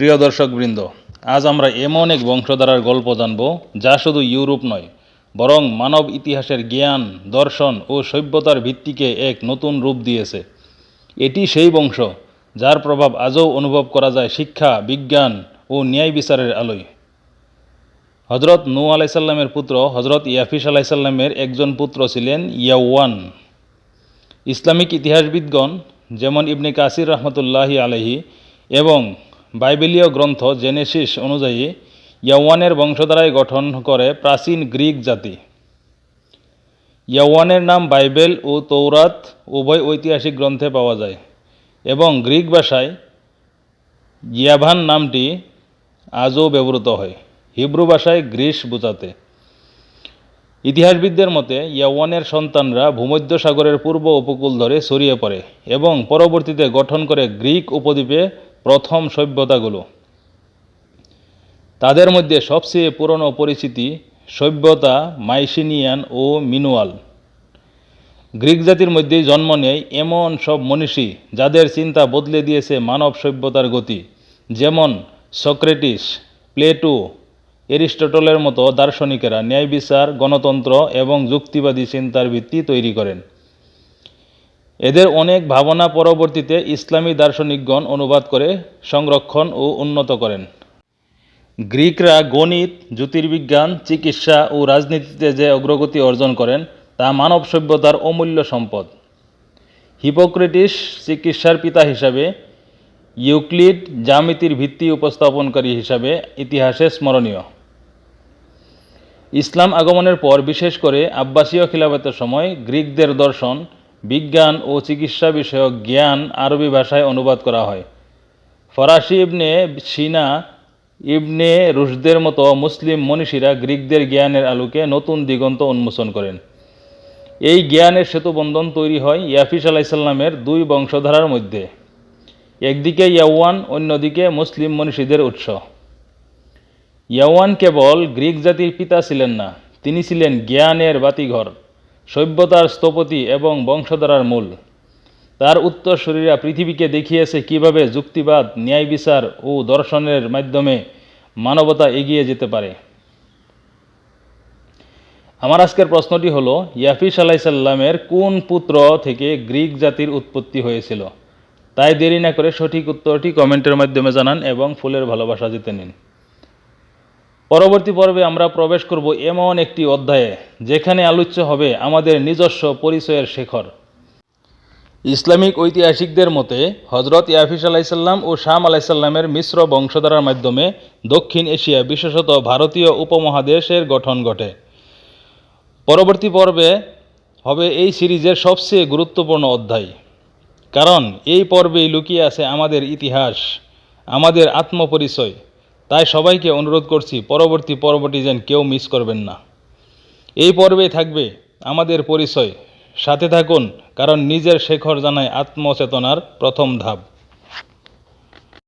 প্রিয় দর্শকবৃন্দ, আজ আমরা এমন এক বংশধারার গল্প জানব যা শুধু ইউরোপ নয়, বরং মানব ইতিহাসের জ্ঞান, দর্শন ও সভ্যতার ভিত্তিকে এক নতুন রূপ দিয়েছে। এটি সেই বংশ যার প্রভাব আজও অনুভব করা যায় শিক্ষা, বিজ্ঞান ও ন্যায় বিচারের আলোয়। হজরত নূ আলাইসাল্লামের পুত্র হজরত ইয়াফিস আলাইসাল্লামের একজন পুত্র ছিলেন ইয়াওয়ান। ইসলামিক ইতিহাসবিদগণ, যেমন ইবনে কাসির রহমতুল্লাহি আলহি এবং বাইবেলীয় গ্রন্থ জেনেসিস অনুযায়ী ইয়াওয়ানের বংশধারায় গঠন করে প্রাচীন গ্রিক জাতি। ইয়াওয়ানের নাম বাইবেল ও তৌরাত উভয় ঐতিহাসিক গ্রন্থে পাওয়া যায় এবং গ্রিক ভাষায় ইয়াভান নামটি আজও ব্যবহৃত হয়, হিব্রু ভাষায় গ্রিস বোঝাতে। ইতিহাসবিদদের মতে, ইয়াওয়ানের সন্তানরা ভূমধ্য সাগরের পূর্ব উপকূল ধরে ছড়িয়ে পড়ে এবং পরবর্তীতে গঠন করে গ্রিক উপদ্বীপে প্রথম সভ্যতাগুলো। তাদের মধ্যে সবচেয়ে পুরনো পরিচিতি সভ্যতা মাইসিনিয়ান ও মিনুয়াল। গ্রিক জাতির মধ্যেই জন্ম নেয় এমন সব মনীষী যাদের চিন্তা বদলে দিয়েছে মানব সভ্যতার গতি। যেমন সক্রেটিস, প্লেটো, এরিস্টটলের মতো দার্শনিকেরা ন্যায় বিচার গণতন্ত্র এবং যুক্তিবাদী চিন্তার ভিত্তি তৈরি করেন। এদের অনেক ভাবনা পরবর্তীতে ইসলামী দার্শনিকগণ অনুবাদ করে, সংরক্ষণ ও উন্নত করেন। গ্রিকরা গণিত, জ্যোতির্বিজ্ঞান, চিকিৎসা ও রাজনীতিতে যে অগ্রগতি অর্জন করেন, তা মানব সভ্যতার অমূল্য সম্পদ। হিপোক্রেটিস চিকিৎসার পিতা হিসাবে, ইউক্লিড জ্যামিতির ভিত্তি উপস্থাপনকারী হিসাবে ইতিহাসে স্মরণীয়। ইসলাম আগমনের পর বিশেষ করে আব্বাসীয় খিলাফতের সময় গ্রিকদের দর্শন বিজ্ঞান ও চিকিৎসা বিষয়ক জ্ঞান আরবি ভাষায় অনুবাদ করা হয়। ফরাসি ইবনে সিনা ইবনে রুশদের মতো মুসলিম মনীষীরা গ্রিকদের জ্ঞানের আলোকে নতুন দিগন্ত উন্মোচন করেন। এই জ্ঞানের সেতুবন্ধন তৈরি হয় ইয়াফিস আলাইসাল্লামের দুই বংশধারার মধ্যে। একদিকে ইয়াওয়ান, অন্যদিকে মুসলিম মনীষীদের উৎস। ইয়াওয়ান কেবল গ্রিক জাতির পিতা ছিলেন না, তিনি ছিলেন জ্ঞানের বাতিঘর। সভ্যতার স্থপতি এবং বংশধারার মূল। তার উত্তরসূরিরা পৃথিবীকে দেখিয়েছে কীভাবে যুক্তিবাদ, ন্যায় বিচার ও দর্শনের মাধ্যমে মানবতা এগিয়ে যেতে পারে। আমার আজকের প্রশ্নটি হলো, ইয়াফিস আলাইসাল্লামের কোন পুত্র থেকে গ্রিক জাতির উৎপত্তি হয়েছিল? তাই দেরি না করে সঠিক উত্তরটি কমেন্টের মাধ্যমে জানান এবং ফুলের ভালোবাসা জিতে নিন। পরবর্তী পর্বে আমরা প্রবেশ করব এমন একটি অধ্যায়ে, যেখানে আলোচ্য হবে আমাদের নিজস্ব পরিচয়ের শেখর। ইসলামিক ঐতিহাসিকদের মতে হজরত ইয়াফিস আলাইসাল্লাম ও শাম আলাইসাল্লামের মিশ্র বংশধারার মাধ্যমে দক্ষিণ এশিয়া, বিশেষত ভারতীয় উপমহাদেশের গঠন ঘটে। পরবর্তী পর্বে হবে এই সিরিজের সবচেয়ে গুরুত্বপূর্ণ অধ্যায়। কারণ এই পর্বেই লুকিয়ে আছে আমাদের ইতিহাস, আমাদের আত্মপরিচয়। তাই সবাইকে অনুরোধ করছি, পরবর্তী পর্বটি যেন কেউ মিস করবেন না। এই পর্বে থাকবে আমাদের পরিচয়। সাথে থাকুন, কারণ নিজের শেখর জানায় আত্মচেতনার প্রথম ধাপ।